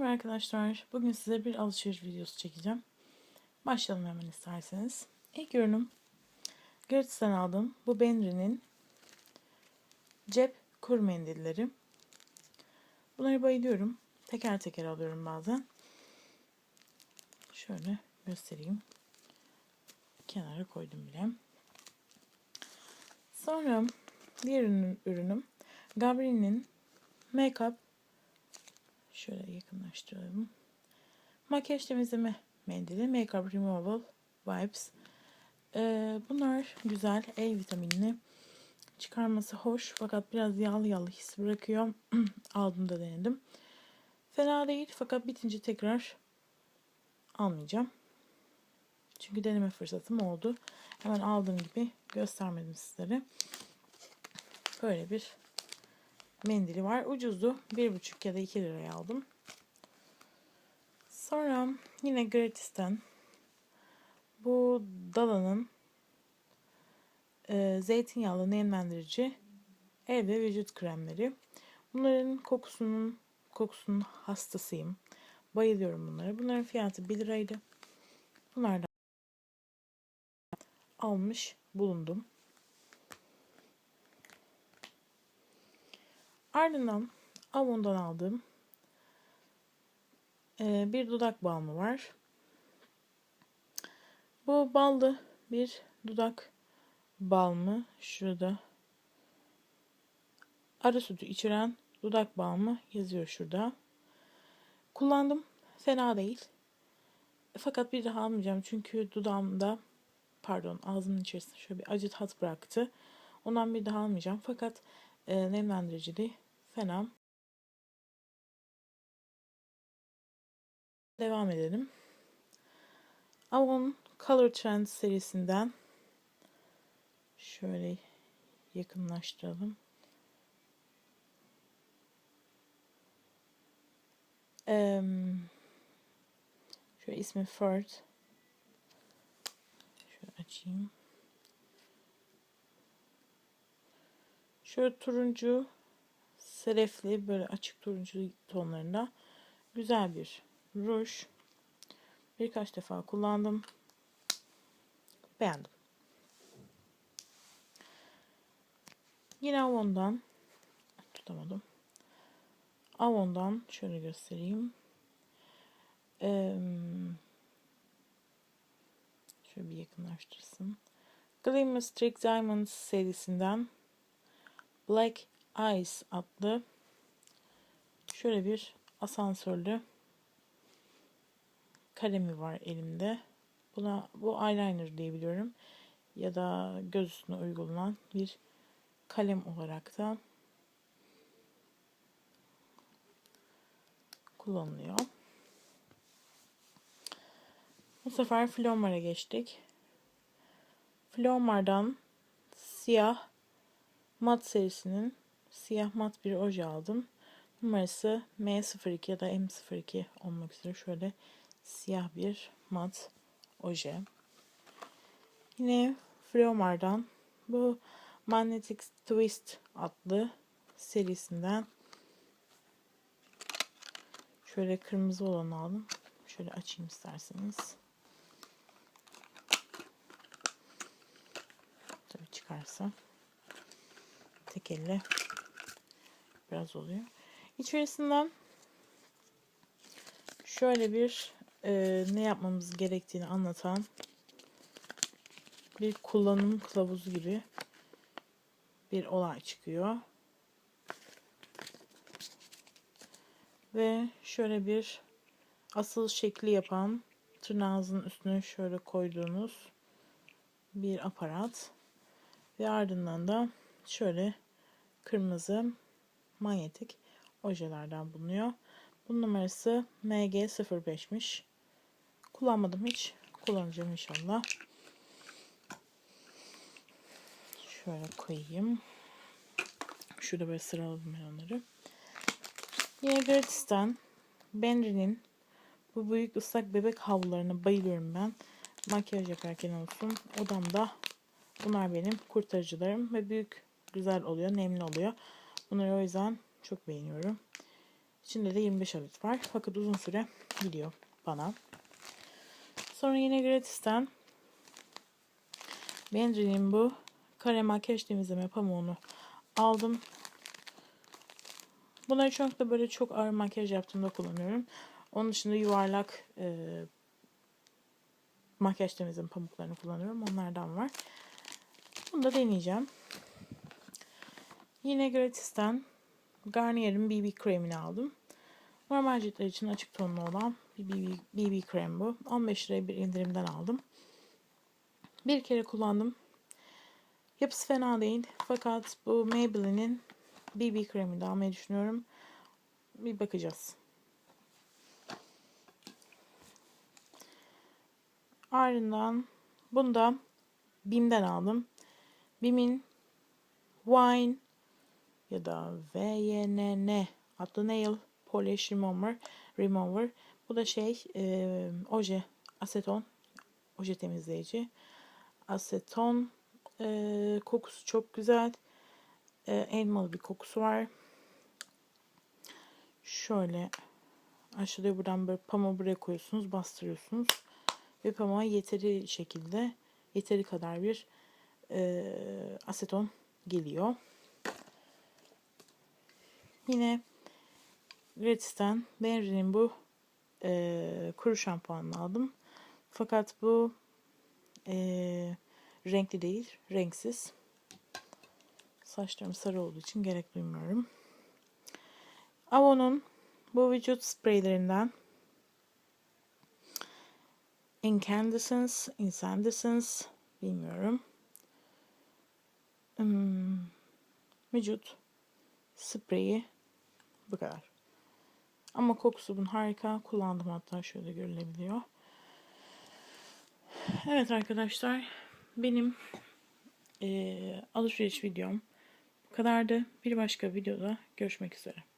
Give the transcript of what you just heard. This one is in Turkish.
Merhaba arkadaşlar. Bugün size bir alışveriş videosu çekeceğim. Başlayalım hemen isterseniz. İlk ürünüm Gratis'ten aldım. Bu Benri'nin cep kur mendilleri. Bunları bayılıyorum. Teker teker alıyorum bazen. Şöyle göstereyim. Kenara koydum bile. Sonra diğer ürünüm, Gabriel'in Make-up Şöyle yakınlaştıralım. Makyaj temizleme mendili. Makeup Removal Wipes. Ee, bunlar güzel. E vitaminli. Çıkarması hoş fakat biraz yağlı yağlı his bırakıyor. Aldım da denedim. Fena değil fakat bitince tekrar almayacağım. Çünkü deneme fırsatım oldu. Hemen aldığım gibi göstermedim sizlere. Böyle bir mendili var. Ucuzdu. 1,5 ya da 2 liraya aldım. Sonra yine Gratis'ten bu Dala'nın e, zeytinyağlı nemlendirici ev ve vücut kremleri. Bunların kokusunun kokusunun hastasıyım. Bayılıyorum bunlara. Bunların fiyatı 1 liraydı. Bunlardan almış bulundum. Ardından Avon'dan aldığım e, bir dudak balmı var. Bu ballı bir dudak balmı. Şurada arı sütü içeren dudak balmı yazıyor şurada. Kullandım. Fena değil. Fakat bir daha almayacağım. Çünkü dudağımda pardon ağzımın içerisinde şöyle bir acı tat bıraktı. Ondan bir daha almayacağım. Fakat e, nemlendiriciliği fena. Devam edelim. Avon Color Trend serisinden şöyle yakınlaştıralım. Ee, şöyle ismi Ford. Şöyle açayım. Şöyle turuncu, serefli, böyle açık turuncu tonlarında güzel bir ruj. Birkaç defa kullandım. Beğendim. Yine Avon'dan tutamadım. Avon'dan şöyle göstereyim. Ee, şöyle bir yakınlaştırsın. Glimmer Strict Diamonds serisinden Black Eyes adlı şöyle bir asansörlü kalemi var elimde. Buna bu eyeliner diyebiliyorum. Ya da göz üstüne uygulanan bir kalem olarak da kullanılıyor. Bu sefer Flomar'a geçtik. Flomar'dan siyah mat serisinin siyah mat bir oje aldım. Numarası M02 ya da M02 olmak üzere şöyle siyah bir mat oje. Yine Fleomar'dan bu Magnetic Twist adlı serisinden şöyle kırmızı olanı aldım. Şöyle açayım isterseniz. Tabii çıkarsa tek elle biraz oluyor. İçerisinden şöyle bir e, ne yapmamız gerektiğini anlatan bir kullanım kılavuzu gibi bir olay çıkıyor. Ve şöyle bir asıl şekli yapan tırnağınızın üstüne şöyle koyduğunuz bir aparat ve ardından da şöyle kırmızı manyetik ojelerden bulunuyor. Bunun numarası MG05'miş. Kullanmadım hiç. Kullanacağım inşallah. Şöyle koyayım. Şurada böyle sıraladım ben onları. Yine Gratis'ten Benri'nin bu büyük ıslak bebek havlularına bayılıyorum ben. Makyaj yaparken olsun. Odamda bunlar benim kurtarıcılarım ve büyük güzel oluyor, nemli oluyor. Bunları o yüzden çok beğeniyorum. İçinde de 25 adet var. Fakat uzun süre gidiyor bana. Sonra yine gratisten Benji'nin bu kare makyaj temizleme pamuğunu aldım. Bunları çok da böyle çok ağır makyaj yaptığımda kullanıyorum. Onun dışında yuvarlak e, makyaj temizleme pamuklarını kullanıyorum. Onlardan var. Bunu da deneyeceğim. Yine gratisten Garnier'in BB kremini aldım. Normal ciltler için açık tonlu olan bir BB, BB krem bu. 15 liraya bir indirimden aldım. Bir kere kullandım. Yapısı fena değil. Fakat bu Maybelline'in BB kremini de almayı düşünüyorum. Bir bakacağız. Ardından bunu da Bim'den aldım. Bim'in Wine ya da VYNN adlı Nail Polish Remover. Remover. Bu da şey e, oje, aseton, oje temizleyici. Aseton e, kokusu çok güzel. E, elmalı bir kokusu var. Şöyle aşağıya buradan böyle pamuğu buraya koyuyorsunuz, bastırıyorsunuz. Ve pamuğa yeteri şekilde, yeteri kadar bir e, aseton geliyor. Yine Gratis'ten Benri'nin bu e, kuru şampuanını aldım. Fakat bu e, renkli değil, renksiz. Saçlarım sarı olduğu için gerek duymuyorum. Avon'un bu vücut spreylerinden Incandescence, Incandescence bilmiyorum. Hmm, vücut spreyi bu kadar. Ama kokusu bunun harika. Kullandım hatta şöyle görülebiliyor. Evet arkadaşlar. Benim e, alışveriş videom bu kadardı. Bir başka videoda görüşmek üzere.